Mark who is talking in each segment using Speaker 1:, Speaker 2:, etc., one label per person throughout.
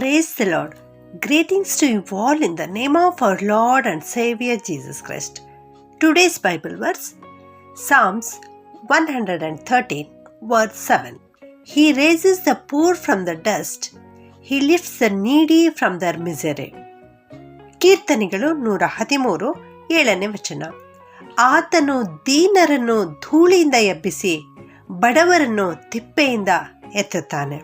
Speaker 1: Praise the Lord. Greetings to you all in the name of our Lord and Savior Jesus Christ. Today's Bible verse Psalms 113, verse 7. He raises the poor from the dust, He lifts the needy from their misery. ಕೀರ್ತನೆಗಳು ನೂರ ಹದಿಮೂರು ಏಳನೇ ವಚನ ಆತನು ದೀನರನ್ನು ಧೂಳಿಯಿಂದ ಎಬ್ಬಿಸಿ ಬಡವರನ್ನು ತಿಪ್ಪೆಯಿಂದ ಎತ್ತುತ್ತಾನೆ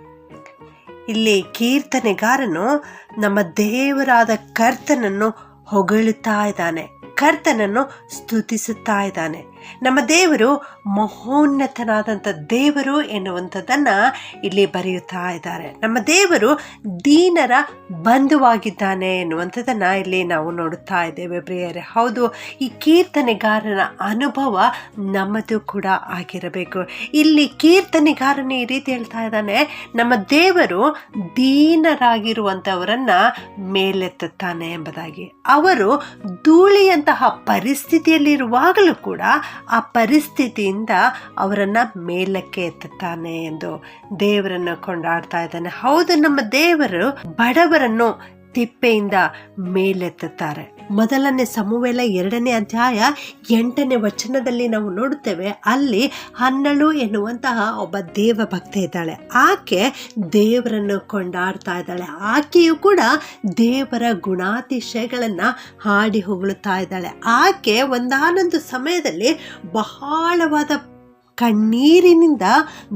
Speaker 1: ಇಲ್ಲಿ ಕೀರ್ತನೆಗಾರನು ನಮ್ಮ ದೇವರಾದ ಕರ್ತನನ್ನು ಹೊಗಳುತ್ತಾ ಇದ್ದಾನೆ. ಕರ್ತನನ್ನು ಸ್ತುತಿಸುತ್ತಾ ಇದ್ದಾನೆ. ನಮ್ಮ ದೇವರು ಮಹೋನ್ನತನಾದಂಥ ದೇವರು ಎನ್ನುವಂಥದ್ದನ್ನು ಇಲ್ಲಿ ಬರೆಯುತ್ತಾ ಇದ್ದಾರೆ. ನಮ್ಮ ದೇವರು ದೀನರ ಬಂಧುವಾಗಿದ್ದಾನೆ ಎನ್ನುವಂಥದ್ದನ್ನು ಇಲ್ಲಿ ನಾವು ನೋಡುತ್ತಾ ಇದ್ದೇವೆ ಪ್ರಿಯರೇ. ಹೌದು, ಈ ಕೀರ್ತನೆಗಾರನ ಅನುಭವ ನಮ್ಮದು ಕೂಡ ಆಗಿರಬೇಕು. ಇಲ್ಲಿ ಕೀರ್ತನೆಗಾರನ ಈ ರೀತಿ ಹೇಳ್ತಾ ಇದ್ದಾನೆ, ನಮ್ಮ ದೇವರು ದೀನರಾಗಿರುವಂಥವರನ್ನು ಮೇಲೆತ್ತುತ್ತಾನೆ ಎಂಬುದಾಗಿ. ಅವರು ಧೂಳಿಯಂತಹ ಪರಿಸ್ಥಿತಿಯಲ್ಲಿರುವಾಗಲೂ ಕೂಡ ಆ ಪರಿಸ್ಥಿತಿಯಿಂದ ಅವರನ್ನು ಮೇಲಕ್ಕೆ ಎತ್ತುತ್ತಾನೆ ಎಂದು ದೇವರನ್ನು ಕೊಂಡಾಡ್ತಾ ಇದ್ದಾನೆ. ಹೌದು ನಮ್ಮ ದೇವರು ಬಡವರನ್ನು ತಿಪ್ಪೆಯಿಂದ ಮೇಲೆತ್ತುತ್ತಾರೆ. ಮೊದಲನೇ ಸಮುವೆಲ ಎರಡನೇ ಅಧ್ಯಾಯ ಎಂಟನೇ ವಚನದಲ್ಲಿ ನಾವು ನೋಡುತ್ತೇವೆ, ಅಲ್ಲಿ ಹನ್ನಳು ಎನ್ನುವಂತಹ ಒಬ್ಬ ದೇವ ಭಕ್ತೆ ಇದ್ದಾಳೆ. ಆಕೆ ದೇವರನ್ನು ಕೊಂಡಾಡ್ತಾ ಇದ್ದಾಳೆ. ಆಕೆಯು ಕೂಡ ದೇವರ ಗುಣಾತಿಶಯಗಳನ್ನು ಹಾಡಿ ಹೊಗಳುತ್ತಾ ಇದ್ದಾಳೆ. ಆಕೆ ಒಂದಾನೊಂದು ಸಮಯದಲ್ಲಿ ಬಹಳವಾದ ಕಣ್ಣೀರಿನಿಂದ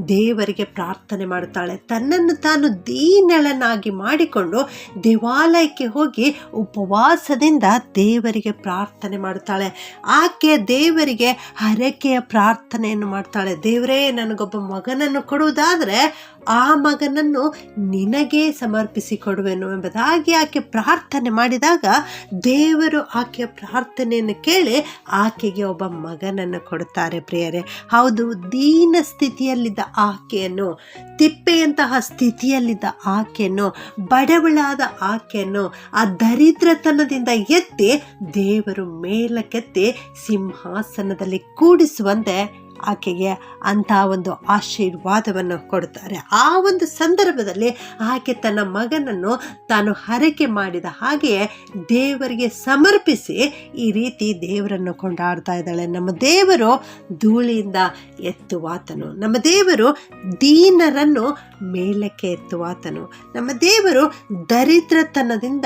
Speaker 1: ದೇವರಿಗೆ ಪ್ರಾರ್ಥನೆ ಮಾಡುತ್ತಾಳೆ. ತನ್ನನ್ನು ತಾನು ದೀನಳನಾಗಿ ಮಾಡಿಕೊಂಡು ದೇವಾಲಯಕ್ಕೆ ಹೋಗಿ ಉಪವಾಸದಿಂದ ದೇವರಿಗೆ ಪ್ರಾರ್ಥನೆ ಮಾಡುತ್ತಾಳೆ. ಆಕೆ ದೇವರಿಗೆ ಹರಕೆಯ ಪ್ರಾರ್ಥನೆಯನ್ನು ಮಾಡ್ತಾಳೆ ದೇವರೇ, ನನಗೊಬ್ಬ ಮಗನನ್ನು ಕೊಡುವುದಾದರೆ ಆ ಮಗನನ್ನು ನಿನಗೆ ಸಮರ್ಪಿಸಿ ಕೊಡುವೆನು ಎಂಬುದಾಗಿ ಆಕೆ ಪ್ರಾರ್ಥನೆ ಮಾಡಿದಾಗ ದೇವರು ಆಕೆಯ ಪ್ರಾರ್ಥನೆಯನ್ನು ಕೇಳಿ ಆಕೆಗೆ ಒಬ್ಬ ಮಗನನ್ನು ಕೊಡುತ್ತಾರೆ ಪ್ರಿಯರೇ. ಹೌದು, ದೀನ ಸ್ಥಿತಿಯಲ್ಲಿದ್ದ ಆಕೆಯನ್ನು, ತಿಪ್ಪೆಯಂತಹ ಸ್ಥಿತಿಯಲ್ಲಿದ್ದ ಆಕೆಯನ್ನು, ಬಡವಳಾದ ಆಕೆಯನ್ನು, ಆ ದರಿದ್ರತನದಿಂದ ಎತ್ತಿ ದೇವರು ಮೇಲಕ್ಕೆತ್ತಿ ಸಿಂಹಾಸನದಲ್ಲಿ ಕೂಡಿಸುವಂತೆ ಆಕೆಗೆ ಅಂಥ ಒಂದು ಆಶೀರ್ವಾದವನ್ನು ಕೊಡುತ್ತಾರೆ ಆ ಒಂದು ಸಂದರ್ಭದಲ್ಲಿ ಆಕೆ ತನ್ನ ಮಗನನ್ನು ತಾನು ಹರಕೆ ಮಾಡಿದ ಹಾಗೆಯೇ ದೇವರಿಗೆ ಸಮರ್ಪಿಸಿ ಈ ರೀತಿ ದೇವರನ್ನು ಕೊಂಡಾಡ್ತಾ ಇದ್ದಾಳೆ. ನಮ್ಮ ದೇವರು ಧೂಳಿಯಿಂದ ಎತ್ತುವಾತನು. ನಮ್ಮ ದೇವರು ದೀನರನ್ನು ಮೇಲಕ್ಕೆ ಎತ್ತುವಾತನು. ನಮ್ಮ ದೇವರು ದರಿದ್ರತನದಿಂದ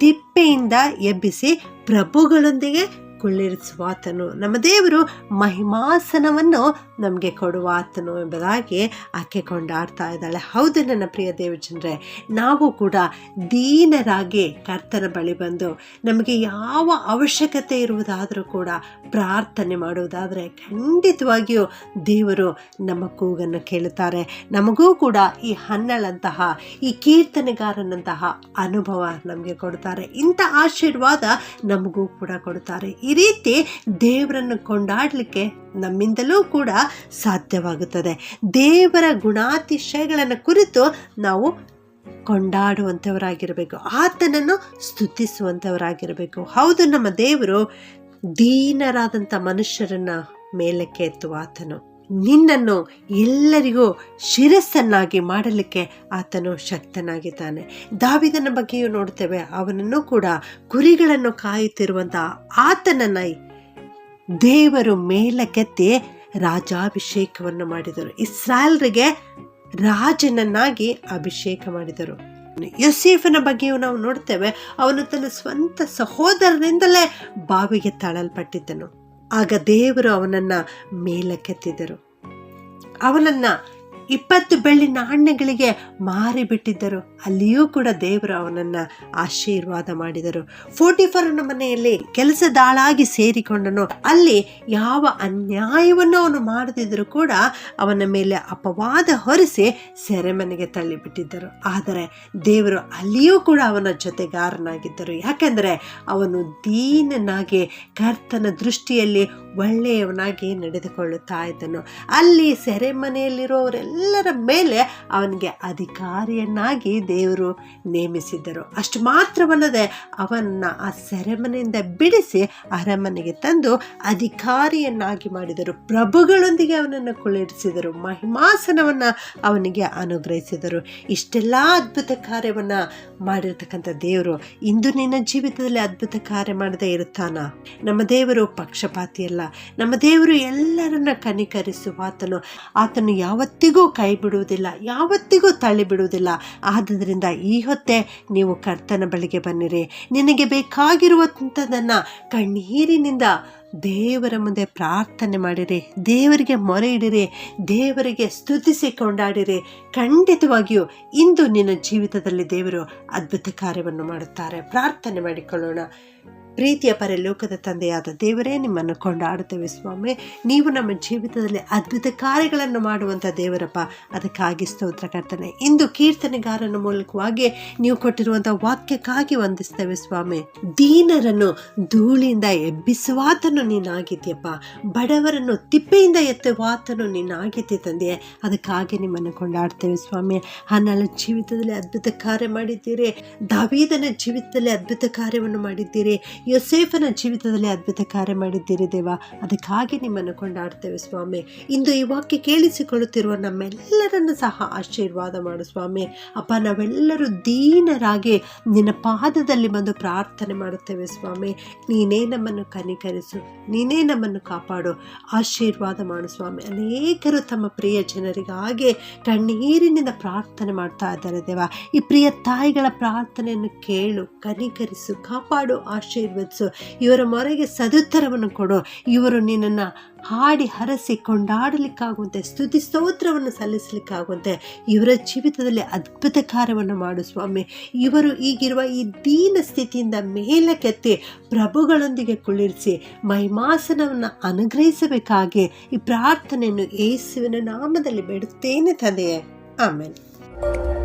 Speaker 1: ತಿಪ್ಪೆಯಿಂದ ಎಬ್ಬಿಸಿ ಪ್ರಭುಗಳೊಂದಿಗೆ ಕುಳ್ಳಿರಿಸುವಾತನು ನಮ್ಮ ದೇವರು ಮಹಿಮಾಸನವನ್ನು ನಮಗೆ ಕೊಡುವಾತನು ಎಂಬುದಾಗಿ ಆಕೆ ಕೊಂಡಾಡ್ತಾ ಇದ್ದಾಳೆ. ಹೌದು ನನ್ನ ಪ್ರಿಯ ದೇವಜನರೇ, ನಾವು ಕೂಡ ದೀನರಾಗಿ ಕರ್ತನ ಬಳಿ ಬಂದು ನಮಗೆ ಯಾವ ಅವಶ್ಯಕತೆ ಇರುವುದಾದರೂ ಕೂಡ ಪ್ರಾರ್ಥನೆ ಮಾಡುವುದಾದರೆ ಖಂಡಿತವಾಗಿಯೂ ದೇವರು ನಮ್ಮ ಕೂಗನ್ನು ಕೇಳುತ್ತಾರೆ. ನಮಗೂ ಕೂಡ ಈ ಹನ್ನಳಂತಹ, ಈ ಕೀರ್ತನೆಗಾರನಂತಹ ಅನುಭವ ನಮಗೆ ಕೊಡ್ತಾರೆ. ಇಂಥ ಆಶೀರ್ವಾದ ನಮಗೂ ಕೂಡ ಕೊಡುತ್ತಾರೆ ರೀತಿ ದೇವರನ್ನು ಕೊಂಡಾಡಲಿಕ್ಕೆ ನಮ್ಮಿಂದಲೂ ಕೂಡ ಸಾಧ್ಯವಾಗುತ್ತದೆ. ದೇವರ ಗುಣಾತಿಶಯಗಳನ್ನು ಕುರಿತು ನಾವು ಕೊಂಡಾಡುವಂಥವರಾಗಿರಬೇಕು. ಆತನನ್ನು ಸ್ತುತಿಸುವಂಥವರಾಗಿರಬೇಕು. ಹೌದು, ನಮ್ಮ ದೇವರು ದೀನರಾದಂಥ ಮನುಷ್ಯರನ್ನು ಮೇಲಕ್ಕೆ ಎತ್ತುವ ಆತನು. ನಿನ್ನನ್ನು ಎಲ್ಲರಿಗೂ ಶಿರಸ್ಸನ್ನಾಗಿ ಮಾಡಲಿಕ್ಕೆ ಆತನು ಶಕ್ತನಾಗಿದ್ದಾನೆ. ದಾವಿದನ ಬಗ್ಗೆಯೂ ನೋಡ್ತೇವೆ, ಅವನನ್ನು ಕೂಡ ಕುರಿಗಳನ್ನು ಕಾಯುತ್ತಿರುವಂಥ ಆತನನ್ನ ದೇವರು ಮೇಲಕ್ಕೆತ್ತಿ ರಾಜಾಭಿಷೇಕವನ್ನು ಮಾಡಿದರು. ಇಸ್ರಾಯಲ್ರಿಗೆ ರಾಜನನ್ನಾಗಿ ಅಭಿಷೇಕ ಮಾಡಿದರು. ಯೋಸೇಫನ ಬಗ್ಗೆಯೂ ನಾವು ನೋಡ್ತೇವೆ, ಅವನು ತನ್ನ ಸ್ವಂತ ಸಹೋದರರಿಂದಲೇ ಬಾವಿಗೆ ತಳಲ್ಪಟ್ಟಿದ್ದನು. ಆಗ ದೇವರು ಅವನನ್ನು ಮೇಲಕ್ಕೆತ್ತಿದರು. ಅವನನ್ನು ಇಪ್ಪತ್ತು ಬೆಳ್ಳಿ ನಾಣ್ಯಗಳಿಗೆ ಮಾರಿಬಿಟ್ಟಿದ್ದರು. ಅಲ್ಲಿಯೂ ಕೂಡ ದೇವರು ಅವನನ್ನು ಆಶೀರ್ವಾದ ಮಾಡಿದರು. ಫೋರ್ಟಿಫರನ ಮನೆಯಲ್ಲಿ ಕೆಲಸದಾಳಾಗಿ ಸೇರಿಕೊಂಡನು. ಅಲ್ಲಿ ಯಾವ ಅನ್ಯಾಯವನ್ನು ಅವನು ಮಾಡದಿದ್ದರೂ ಕೂಡ ಅವನ ಮೇಲೆ ಅಪವಾದ ಹೊರಿಸಿ ಸೆರೆಮನೆಗೆ ತಳ್ಳಿಬಿಟ್ಟಿದ್ದರು. ಆದರೆ ದೇವರು ಅಲ್ಲಿಯೂ ಕೂಡ ಅವನ ಜೊತೆಗಾರನಾಗಿದ್ದರು. ಯಾಕೆಂದರೆ ಅವನು ದೀನನಾಗಿ ಕರ್ತನ ದೃಷ್ಟಿಯಲ್ಲಿ ಒಳ್ಳೆಯವನಾಗಿ ನಡೆದುಕೊಳ್ಳುತ್ತಾ ಇದ್ದನು. ಅಲ್ಲಿ ಸೆರೆಮನೆಯಲ್ಲಿರೋರೆಲ್ಲ ಎಲ್ಲರ ಮೇಲೆ ಅವನಿಗೆ ಅಧಿಕಾರಿಯನ್ನಾಗಿ ದೇವರು ನೇಮಿಸಿದ್ದರು. ಅಷ್ಟು ಮಾತ್ರವಲ್ಲದೆ ಅವನ್ನ ಆ ಸೆರೆಮನೆಯಿಂದ ಬಿಡಿಸಿ ಅರಮನೆಗೆ ತಂದು ಅಧಿಕಾರಿಯನ್ನಾಗಿ ಮಾಡಿದರು. ಪ್ರಭುಗಳೊಂದಿಗೆ ಅವನನ್ನು ಕುಳ್ಳಿರಿಸಿದರು. ಮಹಿಮಾಸನವನ್ನು ಅವನಿಗೆ ಅನುಗ್ರಹಿಸಿದರು. ಇಷ್ಟೆಲ್ಲ ಅದ್ಭುತ ಕಾರ್ಯವನ್ನು ಮಾಡಿರ್ತಕ್ಕಂಥ ದೇವರು ಇಂದು ನಿನ್ನ ಜೀವಿತದಲ್ಲಿ ಅದ್ಭುತ ಕಾರ್ಯ ಮಾಡದೇ ಇರುತ್ತಾನ? ನಮ್ಮ ದೇವರು ಪಕ್ಷಪಾತಿಯಲ್ಲ. ನಮ್ಮ ದೇವರು ಎಲ್ಲರನ್ನ ಕನಿಕರಿಸುವ ಆತನು. ಆತನು ಯಾವತ್ತಿಗೂ ಕೈ ಬಿಡುವುದಿಲ್ಲ, ಯಾವತ್ತಿಗೂ ತಳ್ಳಿ ಬಿಡುವುದಿಲ್ಲ. ಆದ್ದರಿಂದ ಈ ಹೊತ್ತೇ ನೀವು ಕರ್ತನ ಬಳಿಗೆ ಬನ್ನಿರಿ. ನಿನಗೆ ಬೇಕಾಗಿರುವಂಥದ್ದನ್ನು ಕಣ್ಣೀರಿನಿಂದ ದೇವರ ಮುಂದೆ ಪ್ರಾರ್ಥನೆ ಮಾಡಿರಿ. ದೇವರಿಗೆ ಮೊರೆ ಇಡಿರಿ. ದೇವರಿಗೆ ಸ್ತುತಿಸಿ ಕೊಂಡಾಡಿರಿ. ಖಂಡಿತವಾಗಿಯೂ ಇಂದು ನಿನ್ನ ಜೀವಿತದಲ್ಲಿ ದೇವರು ಅದ್ಭುತ ಕಾರ್ಯವನ್ನು ಮಾಡುತ್ತಾರೆ. ಪ್ರಾರ್ಥನೆ ಮಾಡಿಕೊಳ್ಳೋಣ. ಪ್ರೀತಿಯ ಪರಲೋಕದ ತಂದೆಯಾದ ದೇವರೇ, ನಿಮ್ಮನ್ನು ಕೊಂಡಾಡುತ್ತೇವೆ ಸ್ವಾಮಿ. ನೀವು ನಮ್ಮ ಜೀವಿತದಲ್ಲಿ ಅದ್ಭುತ ಕಾರ್ಯಗಳನ್ನು ಮಾಡುವಂಥ ದೇವರಪ್ಪ. ಅದಕ್ಕಾಗಿ ಸ್ತೋತ್ರ ಕರ್ತನೆ. ಇಂದು ಕೀರ್ತನೆಗಾರನ ಮೂಲಕವಾಗಿ ನೀವು ಕೊಟ್ಟಿರುವಂಥ ವಾಕ್ಯಕ್ಕಾಗಿ ವಂದಿಸ್ತೇವೆ ಸ್ವಾಮಿ. ದೀನರನ್ನು ಧೂಳಿಯಿಂದ ಎಬ್ಬಿಸುವಾತನು ನೀನಾಗಿದ್ಯಪ್ಪ. ಬಡವರನ್ನು ತಿಪ್ಪೆಯಿಂದ ಎತ್ತುವಾತನು ನೀನಾಗಿದ್ದೆ ತಂದೆ ಅದಕ್ಕಾಗಿ ನಿಮ್ಮನ್ನು ಕೊಂಡಾಡ್ತೇವೆ ಸ್ವಾಮಿ. ಹನ್ನಲ ಜೀವಿತದಲ್ಲಿ ಅದ್ಭುತ ಕಾರ್ಯ ಮಾಡಿದ್ದೀರಿ. ದಾವೀದನ ಜೀವಿತದಲ್ಲಿ ಅದ್ಭುತ ಕಾರ್ಯವನ್ನು ಮಾಡಿದ್ದೀರಿ. ಯೋಸೇಫನ ಜೀವಿತದಲ್ಲಿ ಅದ್ಭುತ ಕಾರ್ಯ ಮಾಡಿದ್ದೀರಿ ದೇವ. ಅದಕ್ಕಾಗಿ ನಿಮ್ಮನ್ನು ಕೊಂಡಾಡ್ತೇವೆ ಸ್ವಾಮಿ. ಇಂದು ಈ ವಾಕ್ಯ ಕೇಳಿಸಿಕೊಳ್ಳುತ್ತಿರುವ ನಮ್ಮೆಲ್ಲರನ್ನು ಸಹ ಆಶೀರ್ವಾದ ಮಾಡು ಸ್ವಾಮಿ. ಅಪ್ಪ, ನಾವೆಲ್ಲರೂ ದೀನರಾಗಿ ನಿನ್ನ ಪಾದದಲ್ಲಿ ಬಂದು ಪ್ರಾರ್ಥನೆ ಮಾಡುತ್ತೇವೆ ಸ್ವಾಮಿ. ನೀನೇ ನಮ್ಮನ್ನು ಕನಿಕರಿಸು. ನೀನೇ ನಮ್ಮನ್ನು ಕಾಪಾಡು. ಆಶೀರ್ವಾದ ಮಾಡು ಸ್ವಾಮಿ. ಅನೇಕರು ತಮ್ಮ ಪ್ರಿಯ ಜನರಿಗಾಗಿ ಕಣ್ಣೀರಿನಿಂದ ಪ್ರಾರ್ಥನೆ ಮಾಡ್ತಾ ಇದ್ದಾರೆ ದೇವ. ಈ ಪ್ರಿಯ ತಾಯಿಗಳ ಪ್ರಾರ್ಥನೆಯನ್ನು ಕೇಳು, ಕನಿಕರಿಸು, ಕಾಪಾಡು ಇವರ ಮೊರೆಗೆ ಸದುತ್ತರವನ್ನು ಕೊಡು. ಇವರು ನಿನ್ನನ್ನು ಹಾಡಿ ಹರಸಿ ಕೊಂಡಾಡಲಿಕ್ಕಾಗುವಂತೆ ಸ್ತುತಿ ಸ್ತೋತ್ರವನ್ನು ಸಲ್ಲಿಸಲಿಕ್ಕಾಗುವಂತೆ ಇವರ ಜೀವಿತದಲ್ಲಿ ಅದ್ಭುತ ಕಾರ್ಯವನ್ನು ಮಾಡು ಸ್ವಾಮಿ. ಇವರು ಈಗಿರುವ ಈ ದೀನ ಸ್ಥಿತಿಯಿಂದ ಮೇಲಕ್ಕೆತ್ತಿ ಪ್ರಭುಗಳೊಂದಿಗೆ ಕುಳ್ಳಿರಿಸಿ ಮೈಮಾಸನವನ್ನು ಅನುಗ್ರಹಿಸಬೇಕಾಗಿ ಈ ಪ್ರಾರ್ಥನೆಯನ್ನು ಯೇಸುವಿನ ನಾಮದಲ್ಲಿ ಬಿಡುತ್ತೇನೆ ತಂದೆಯೇ. ಆಮೇಲೆ